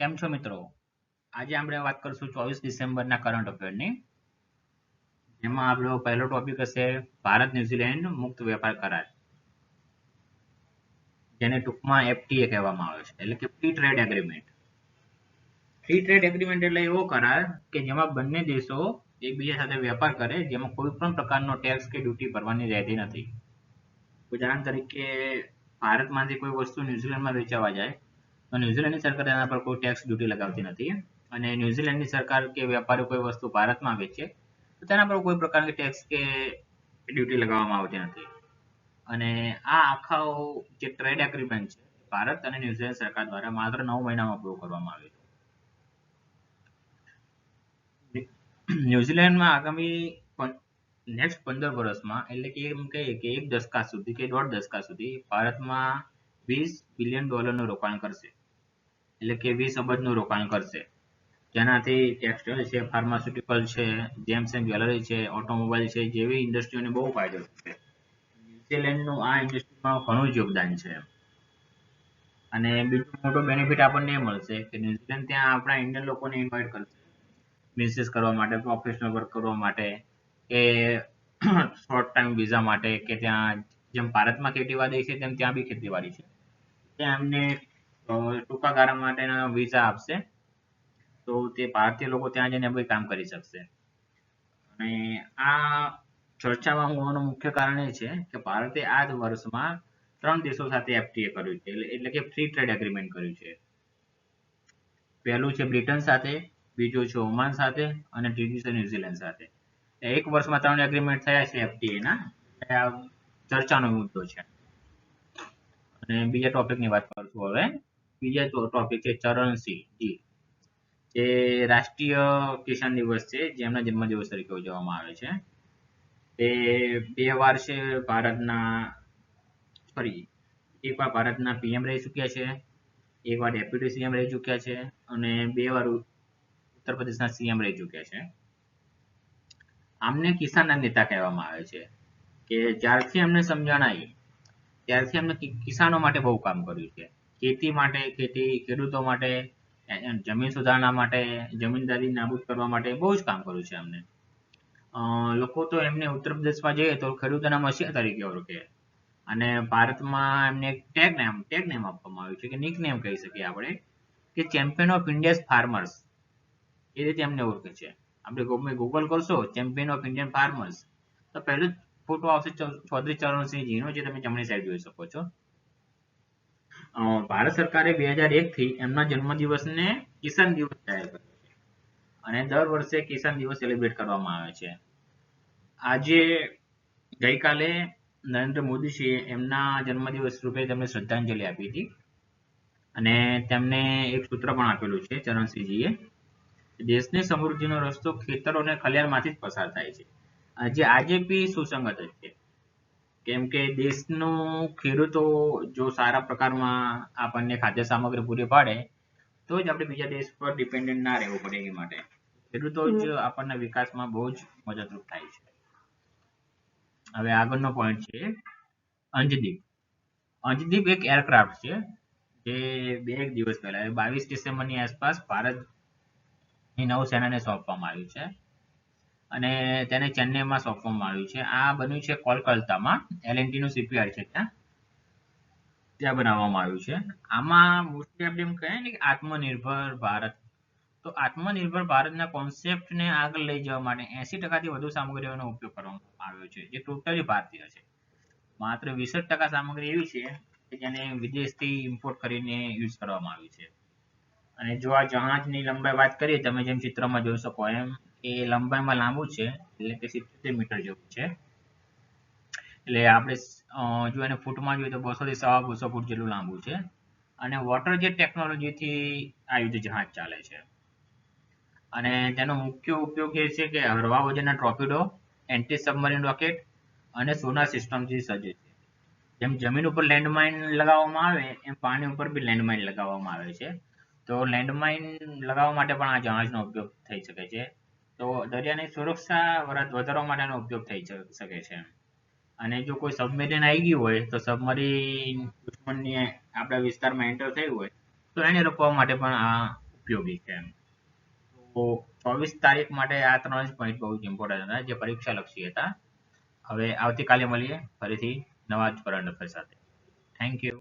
કેમ છો મિત્રો? આજે આપણે વાત કરીશું ચોવીસ ડિસેમ્બરના કરંટ અફેરની જેમાં આપણો પહેલો ટોપિક હશે ભારત ન્યુઝીલેન્ડ મુક્ત વેપાર કરાર, જેને ટૂંકમાં એફટીએ કહેવામાં આવે છે, એટલે કે free trade agreement free trade agreement એટલે એવો કરાર કે જેમાં બંને દેશો એકબીજા સાથે વેપાર કરે, જેમાં કોઈ પણ પ્રકારનો ટેક્સ કે ડ્યુટી ભરવાની રહેતી નથી. ઉદાહરણ તરીકે, ભારતમાંથી કોઈ વસ્તુ ન્યુઝીલેન્ડમાં વેચાવા જાય ન્યુઝીલેન્ડની સરકાર એના પર કોઈ ટેક્સ ડ્યુટી લગાવતી નથી. અને ન્યુઝીલેન્ડની સરકાર કે વેપારીઓ કોઈ વસ્તુ ભારતમાં વેચે તો તેના પર કોઈ પ્રકારની ટેક્સ કે ડ્યુટી લગાવવામાં આવતી નથી. અને આ આખા જે ટ્રેડ એગ્રીમેન્ટ છે, ભારત અને ન્યુઝીલેન્ડ સરકાર દ્વારા માત્ર નવ મહિનામાં પૂરો કરવામાં આવ્યો ન્યુઝીલેન્ડમાં આગામી નેક્સ્ટ પંદર વર્ષમાં, એટલે કે એમ કહીએ કે એક દશકા સુધી કે દોઢ દશકા સુધી ભારતમાં વીસ બિલિયન ડોલરનું રોકાણ કરશે. એટલે કે વીસ અબજનું રોકાણ કરશે. જેનાથી ટેક્સટાઇલ છે ફાર્માસ્યુટિકલ છે જેમ્સ એન્ડ જ્વેલરી છે ઓટોમોબાઈલ છે, જેવી ઇન્ડસ્ટ્રીઓને બહુ ફાયદો થશે. ન્યુઝીલેન્ડનું આ ઇન્ડસ્ટ્રીમાં ઘણું જ યોગદાન છે અને બીજું મોટો બેનિફિટ આપણને એ મળશે કે ન્યુઝીલેન્ડ ત્યાં આપણા ઇન્ડિયન લોકોને ઇન્વાઇટ કરશે. બિઝનેસ કરવા માટે પ્રોફેશનલ વર્ક કરવા માટે, કે શોર્ટ ટાઈમ વિઝા માટે, કે ત્યાં જેમ ભારતમાં ખેતીવાડી છે, તેમ ત્યાં બી ખેતીવાડી છે. ત્યાં ટૂંકા ગાળા માટેના વિઝા આપશે. તો તે ભારતીય લોકો ત્યાં જઈને બી કામ કરી શકશે. અને આ ચર્ચામાં હોવાનું મુખ્ય કારણ એ છે કે ભારતે આ જ વર્ષમાં ત્રણ દેશો સાથે એફટીએ કર્યું છે. એટલે કે ફ્રી ટ્રેડ એગ્રીમેન્ટ કર્યું છે. પહેલું છે બ્રિટન સાથે, બીજું છે ઓમાન સાથે અને ત્રીજું છે ન્યુઝીલેન્ડ સાથે. એક વર્ષમાં ત્રણ એગ્રીમેન્ટ થયા છે એફટીએ ના. ચર્ચાનો મુદ્દો છે. અને બીજા ટોપિકની વાત કરશું હવે. બીજા ટોપિક છે ચરણસિંહ જી રાષ્ટ્રીય કિસાન દિવસ છે જેમના જન્મદિવસ તરીકે ઉજવવામાં આવે છે. તે બે વાર છે ભારતના સોરી એક વાર ભારતના પીએમ રહી ચૂક્યા છે, એક વાર ડેપ્યુટી સીએમ રહી ચૂક્યા છે, અને બે વાર ઉત્તર પ્રદેશના સીએમ રહી ચૂક્યા છે. આમને કિસાનના નેતા કહેવામાં આવે છે, કે જ્યારથી એમને સમજણ આવી ત્યારથી એમને કિસાનો માટે બહુ કામ કર્યું છે. ખેતી માટે, ખેતી, ખેડૂતો માટે જમીન સુધારણા માટે, જમીનદારી નાબૂદ કરવા માટે બહુ જ કામ કર્યું છે એમને. લોકો તો એમને ઉત્તર પ્રદેશમાં જઈએ તો ખેડૂતોના મસીહા તરીકે ઓળખે. અને ભારતમાં એમને ટેગ નેમ ટેગ નેમ આપવામાં આવ્યું છે કે નિક નેમ કહી શકીએ આપણે, કે ચેમ્પિયન ઓફ ઇન્ડિયાઝ ફાર્મર્સ એ રીતે એમને ઓળખે છે. આપણે ગૂગલ કરશો ચેમ્પિયન ઓફ ઇન્ડિયન ફાર્મર્સ તો પહેલું ફોટો આવશે ચૌધરી ચરણસિંહજીનો જે તમે જમણી સાઈડ જોઈ શકો છો. ભારત સરકારે બે હજાર એક થી એમના જન્મદિવસને કિસાન દિવસ જાહેર કર્યો છે. અને દર વર્ષે કિસાન દિવસ સેલિબ્રેટ કરવામાં આવે છે. આજે ગઈકાલે નરેન્દ્ર મોદીજીએ એમના જન્મદિવસ રૂપે તેમને શ્રદ્ધાંજલિ આપી હતી. અને તેમને એક સૂત્ર પણ આપેલું છે ચરણસિંહજીએ. દેશની સમૃદ્ધિનો રસ્તો ખેતરો અને ખલિયાણમાંથી જ પસાર થાય છે. જે આજે બી સુસંગત જ છે. કેમ કે દેશનો ખેડૂતો જો સારા પ્રકારમાં આપણને ખાદ્ય સામગ્રી પૂરી પાડે તો જ આપણે બીજા દેશ પર ડિપેન્ડન્ટ ના રહેવું પડે એ માટે. ખેડૂતો જ આપણને વિકાસમાં બહુ જ મદદરૂપ થાય છે. હવે આગળનો પોઈન્ટ છે અંજદીપ. અંજદીપ એક એરક્રાફ્ટ છે જે બે એક દિવસ પહેલા બાવીસ ડિસેમ્બરની આસપાસ ભારતની નૌસેનાને સોંપવામાં આવ્યું છે. અને તેને ચેન્નઈમાં સોંપવામાં આવ્યું છે. આ બન્યું છે કોલકાતામાં. એલએનટી નું સીપીઆર છે ત્યાં. ત્યાં બનાવવામાં આવ્યું છે. આમાં મોસ્ટલી આપણે એમ કહીએ ને કે આત્મનિર્ભર ભારત. તો આત્મનિર્ભર ભારતના કોન્સેપ્ટને આગળ લઈ જવા માટે એસી ટકાથી વધુ સામગ્રીઓનો ઉપયોગ કરવામાં આવ્યો છે, જે ટોટલી ભારતીય છે. માત્ર વીસ ટકા સામગ્રી એવી છે કે જેને વિદેશથી ઇમ્પોર્ટ કરીને યુઝ કરવામાં આવી છે. અને જો આ જહાજની લંબાઈ વાત કરીએ, તમે જેમ ચિત્રમાં જોઈ શકો એમ એ લંબાઈમાં લાંબુ છે, એટલે કે સિત્તેર મીટર જેવું છે. એટલે આપણે જો એને ફૂટમાં જોઈએ તો બસો થી સવા બસો ફૂટ જેટલું લાંબુ છે. અને વોટર જેટ ટેકનોલોજીથી આ યુદ્ધ જહાજ ચાલે છે. અને તેનો મુખ્ય ઉપયોગ એ છે કે હળવા વજનના ટોર્પિડો એન્ટી સબમરીન રોકેટ અને સોનાર સિસ્ટમથી સજ્જ છે. જેમ જમીન ઉપર લેન્ડમાઇન લગાવવામાં આવે, એમ પાણી ઉપર બી લેન્ડમાઇન લગાવવામાં આવે છે. તો લેન્ડમાઇન લગાવવા માટે પણ આ જહાજનો ઉપયોગ થઈ શકે છે. તો દરિયાની સુરક્ષા વધારવા માટેનો ઉપયોગ થઈ શકે છે. અને જો કોઈ સબમરીન આવી ગયું હોય, તો સબમરીન દુશ્મનની આપણા વિસ્તારમાં એન્ટર થયું હોય, તો એને રોકવા માટે પણ આ ઉપયોગી છે. તો ચોવીસ તારીખ માટે આ ત્રણ જ પોઈન્ટ બહુ જ ઇમ્પોર્ટન્ટ હતા, જે પરીક્ષા લક્ષી હતા. હવે આવતીકાલે મળીએ, ફરીથી નવા જ કરંટ સાથે. Thank you